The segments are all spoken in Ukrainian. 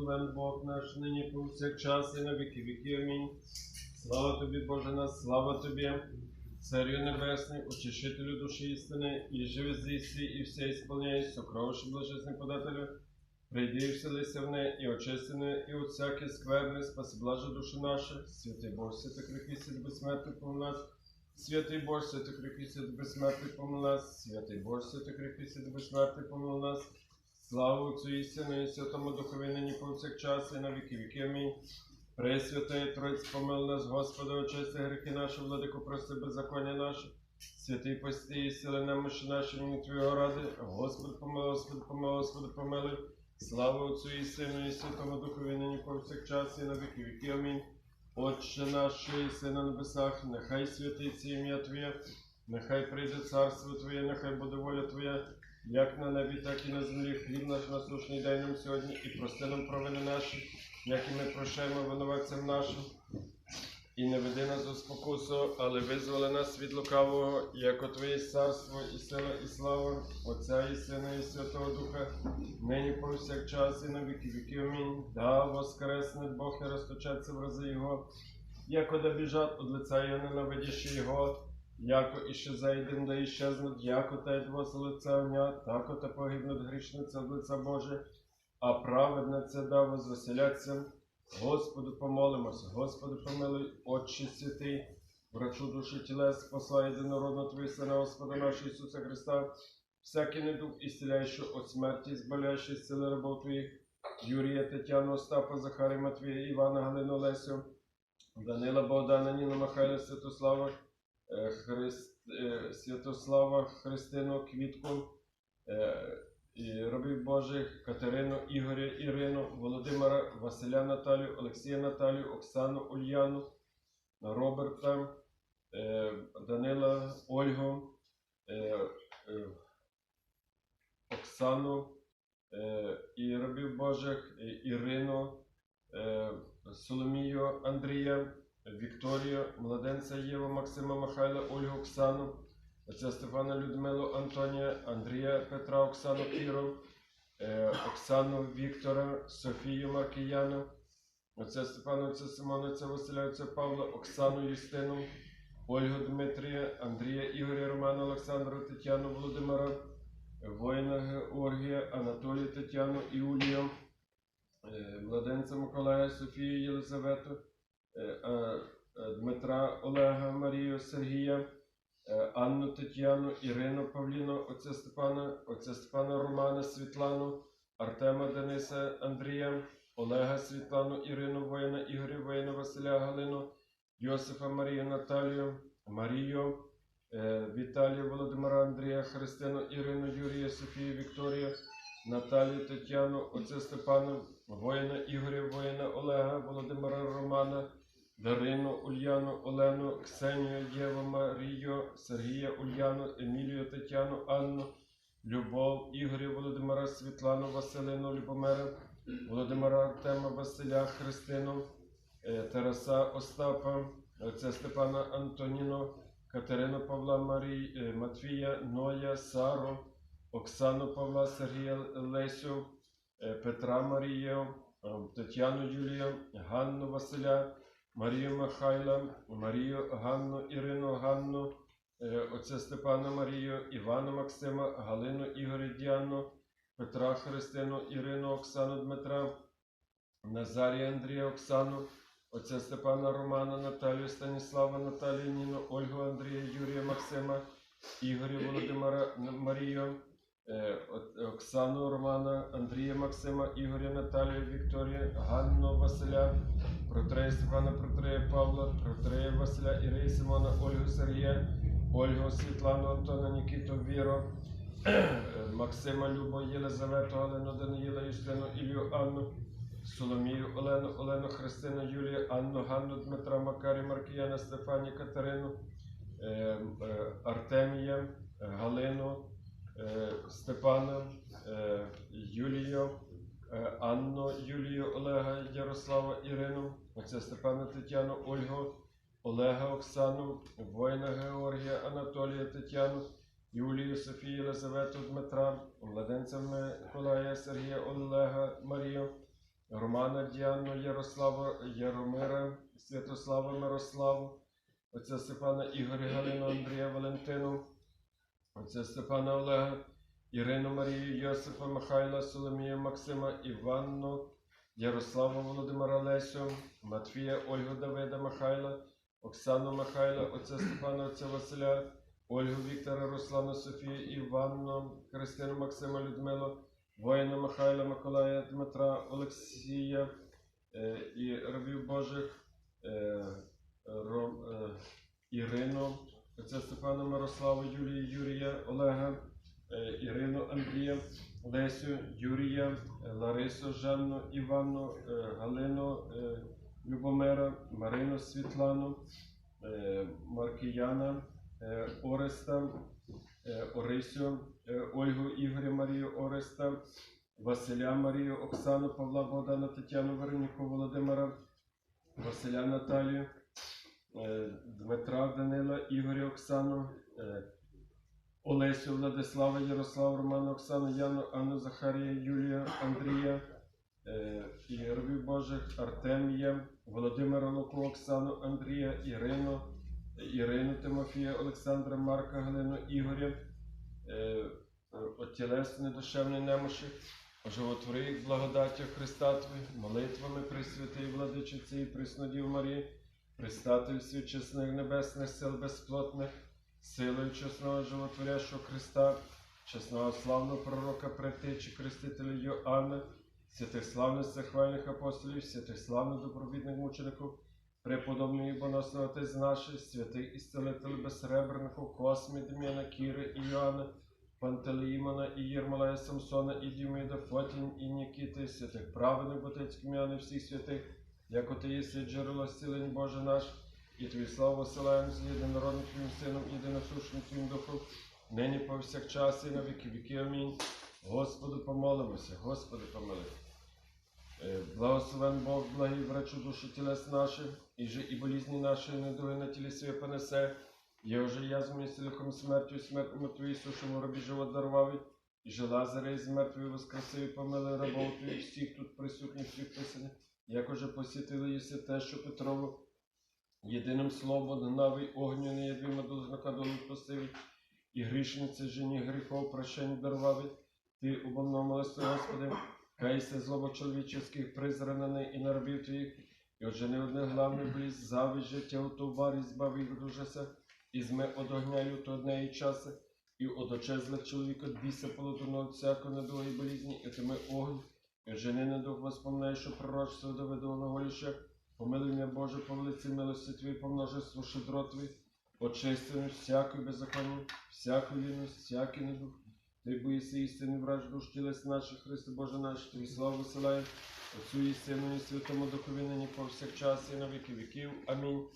благословен Бог наш, нині повсякчас і на віки віки. Амінь. Слава тобі, Боже наш, слава тобі, Царю Небесний, утішителю душі істини, і живи зісі, і все ісполняй, сокровище блажесний подателю, прийди і вселися в неї, і очистини, і от всяке скверне, спаси блаже душі наші, святий святий крихи, святий безсмертний помилась, святий Боже, крихи, святий безсмертний помилась, святий Боже, крихи, святий безсмертний помилась, Слава Отцю і і Святому Духові, нині повсякчас, і на віки віки. Амінь. Пресвятий Троїць, помил нас, Господи, очисти гріхи наші, владико, прости беззаконня наші. Святий пости і сили немощі наші, імені Твого ради. Господи, помилуй, Господи, помилуй, Господи, помилуй. Слава Отцю і Сину, і Святому Духові, нині повсякчас, і на віки віки. Амінь. Отче наш, що єси на небесах, нехай святиться ім'я Твоє, нехай прийде царство Твоє, нехай буде воля Твоя, як на небі, так і на землі. Хліб наш насущний дай нам сьогодні, і прости нам провини наші, як і ми прощаємо винуватцям нашим. І не веди нас у спокусу, але визволи нас від лукавого, яко Твоє царство, і сила, і слава, Отця і Сина, і Святого Духа, нині повсякчас, і на віки віків. Амінь. Да, воскресне Бог не розточаться в рази Його, яко да біжать од лица Його, ненавидящі Його, яко іще зайдем, да іщезнуть, яко та йдво з лиця огня, тако та погибнуть грішниця від лиця Боже, а праведниця да возвеселяться. Господу помолимося, Господи помилуй, Отче святий, врачу душі тілес, посла єдинородного Твої Сина, Господа нашого Ісуса Христа, всякий недуг ісціляючи от смерті, зболяючи з сили рабов Твоїх, Юрія, Тетяну, Остапа, Захарія, Матвія, Івана, Галину, Лесю, Данила, Богдана, Ніна, Михайла, Святослава, Христ, е, Святослава, Христину, Квітку, е, і рабів Божих Катерину, Ігоря, Ірину, Володимира, Василя Наталію, Олексія Наталію, Оксану Ульяну, Роберта, е, Данила, Ольгу, е, е, Оксану е, і рабів Божих е, Ірину, е, Соломію, Андрія, Вікторію, младенця Єву, Максима Михайла, Ольгу, Оксану. Отця Стефана Людмилу Антонія, Андрія Петра, Оксану Кіру, е, Оксану Віктора, Софію Маркіяну, отця Степана, отця Симона, отця Василя, отця Павла, Оксану Юстину, Ольгу Дмитрія, Андрія Ігоря, Романа, Олександра, Тетяну Володимира, воїна Георгія, Анатолія Тетяну, Іулію, е, младенця Миколая, Софію Єлизавету, Дмитра Олега, Марію, Сергія. Е, Анну Тетяну, Ірину Павліну, отця Степана, отця Степана Романа, Світлану, Артема Дениса Андрія, Олега Світлану, Ірину Воїна, Ігоря Воїна, Василя Галину, Йосифа Марію Наталію, Марію, е, Віталію Володимира Андрія, Христину, Ірину, Юрія, Софію, Вікторію, Наталію Тетяну, отця Степану, воїна Ігоря, воїна Олега, Володимира Романа, Дарину, Ульяну, Олену, Ксенію, Єву, Марію, Сергія, Ульяну, Емілію, Тетяну, Анну, Любов, Ігоря, Володимира, Світлану, Василину, Любомира, Володимира Артема, Василя, Христину, е, Тараса Остапа, отця Степана Антоніну, Катерину Павла Марій, е, Матвія, Ноя, Сару, Оксану Павла, Сергія Лесю, Петра Марію, е, Тетяну Юлію, Ганну Василя, Марію Михайла, Марію Ганну, Ірину Ганну, е, отця Степана Марію, Івана Максима, Галину Ігоря Діану, Петра Христину, Ірину Оксану Дмитра, Назарія Андрія Оксану, отця Степана Романа, Наталію Станіслава, Наталію Ніну, Ольгу Андрія, Юрія Максима, Ігоря Володимира Марію, е, Оксану Романа, Андрія Максима, Ігоря Наталію, Вікторію, Ганну Василя, Протрея Степана, Протрея Павла, Протрея Василя, Іреї Симона, Ольгу Сергія, Ольгу Світлану, Антона, Нікіту, Віру, Максима, Любу, Єлизавету, Олену, Даниїла, Юстину, Ілію, Анну, Соломію, Олену, Олену, Христину, Юлію, Анну, Ганну, Дмитра, Макарі, Маркіяна, Стефані, Катерину, е, е, Артемія, е, Галину, е, Степана, е, Юлію, е, Анну, Юлію, Олега, Ярослава, Ірину, отця Степана Тетяну, Ольгу, Олега, Оксану, воїна Георгія, Анатолія, Тетяну, Юлію, Софію, Єлизавету, Дмитра, младенця Миколая, Сергія, Олега, Марію, Романа Діану, Ярослава Яромира, Святослава Мирославу, отця Степана Ігоря Галину, Андрія Валентину, отця Степана Олега, Ірину Марію, Йосипа Михайла, Соломія Максима, Іванну, Ярослава Володимира Лесю, Матвія Ольгу Давида Михайла, Оксану Михайла, отця Степана, отця Василя, Ольгу Віктора, Руслану Софію, Іванну, Христину Максима Людмилу, воїна Михайла, Миколая, Дмитра, Олексія е, і рабів Божих, е, е, Ірину, отця Степана Мирославу, Юлію, Юрія, Олега, е, Ірину, Андрія, Лесю, Юрія, е, Ларису, Жанну, Іванну, е, Галину, Любомира, Марину, Світлану, Маркіяна, Ореста, Орисю, Ольгу Ігоря Марію Ореста, Василя Марію, Оксану, Павла Богдана, Тетяну Вероніку, Володимира, Василя Наталію, Дмитра Данила, Ігоря Оксану, е, Олесю Владислава, Ярослава, Романа, Оксану, Яну, Анну, Захарія, Юлія, Андрія, е, і рабів Божих Артемія, Володимира Луку, Оксану, Андрія, Ірину, Ірину Тимофія, Олександра, Марка, Галину, Ігоря, е, е, от тілесної душевної немощі, оживотвори їх благодаттю Христа Твої, молитвами Пресвятої Владичиці і Преснодів Марії, пристатель всіх чесних небесних сил безплотних, силою чесного животворящого Христа, чесного славного пророка Предтечі, Крестителя Йоанна, святих славних захвальних апостолів, святих славних добровідних мучеників, преподобний і боносний Отець наших, святий ісцелитель безсребрених, Космі, Дем'яна, Кіри і Йоанна, Пантелеїмона і Єрмолая Самсона, і Діміда, Фотін і Нікіти, святих праведних Ботецьких м'яни всіх святих, як ти єси джерело зцілень Боже наш, і Твій славу посилаємо з єдинородним Твоїм Сином, єдиносушним Твоїм Духом, нині повсякчас і на віки віки. Амінь. Господу помолимося, Господи помили. Е, Благословен Бог, благий врачу душі тілес наших, і же і болізні наші недуги на тілі своє понесе. Я вже язвами силиком смертю, смерть мертвої сушому робі живот дарував, і же Лазаря із мертвої воскресив, помили рабов твоїх всіх тут присутніх, всіх писаних, як уже посітили єси те, що Петрову єдиним словом гнав огню не ядвіма до знака долу посиві, і грішниці жені гріхов прощень дарував. Ти убомно молися, Господи, кайся злоба чоловіческих призранений і на твоїх, і отжени одне главне бліз, зависть життя у товарі, збав їх і зме од огня люто одне і часи, і од очезлих чоловіка біса полотуного всякого недуги і болізні, і тими огонь, і жени не дух воспоминай, що пророчство Давидового голіша, помилуй мене Боже, по велиці милості по множеству щедро Твої, очистив всякої беззаконня, всяку вільність, всякий недух, ти боїся істини враж душ тілес наших, Христе Боже наш, Тобі славу висилаємо, Отцю і Сину і Святому Духові нині повсякчас і на віки віків. Амінь.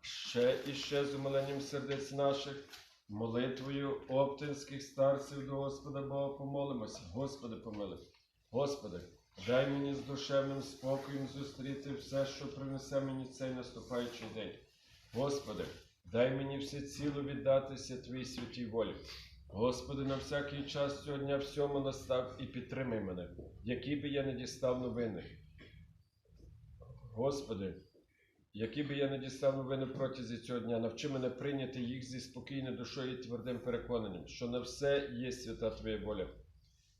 Ще і ще з умиленням сердець наших, молитвою оптинських старців до Господа Бога помолимося. Господи помили. Господи, дай мені з душевним спокоєм зустріти все, що принесе мені цей наступаючий день. Господи, дай мені все ціло віддатися Твоїй святій волі. Господи, на всякий час цього дня всьому настав і підтримай мене, який би я не дістав новини. Господи, які би я не дістав новини протязі цього дня, навчи мене прийняти їх зі спокійною душою і твердим переконанням, що на все є свята Твоя воля.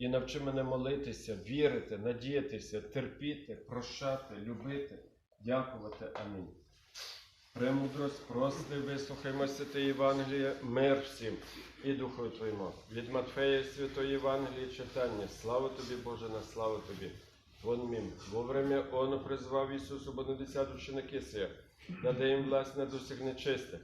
і навчи мене молитися, вірити, надіятися, терпіти, прощати, любити, дякувати. Амінь. Премудрость, прости, вислухаймо святе Євангеліє, мир всім і Духу Твоєму. Від Матфея Святої Євангелії читання. Слава тобі, Боже, на славу тобі. Вон мім. Во время Он призвав Ісусу Бонадесят ученики сія, даде їм власть над усіх нечистих,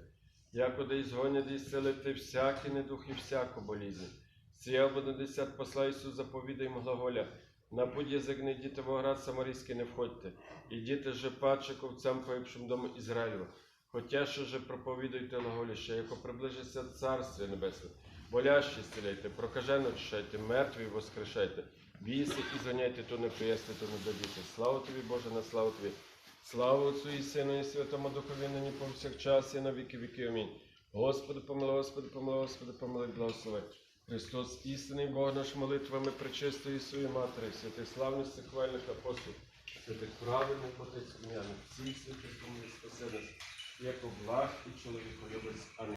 якоди ізгонять і зцелити всякий недух і всяку болізнь. Сія Бонадесят посла Ісус заповіда їм глаголя, На будь язик не йдіте в оград Самарійський не входьте. Ідіте же паче ковцям поїбшим дому Ізраїлю. Хотя що же проповідуйте глаголіще, яко приближиться Царствие Небесне. Болящі зціляйте, прокажено очищайте, мертві воскрешайте. Біси і зганяйте, то не приєсти, то не дадіте. Слава тобі, Боже, на славу тобі. Слава Отцю і Сину, і Святому Духові, нині повсякчас, і на віки віки. Амінь. Господи, помилуй, Господи, помилуй, Господи, помилуй, благослови. Христос, істинний Бог наш молитвами причистої Ісуї Матері, святих славних хвальних апостолів, святих праведних отець ім'яних, всіх святих спаси нас, як облаг і чоловіколюбець. Амінь.